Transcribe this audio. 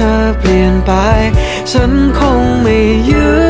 ธอเปลี่ยนไป ฉันคงไม่ยื้อ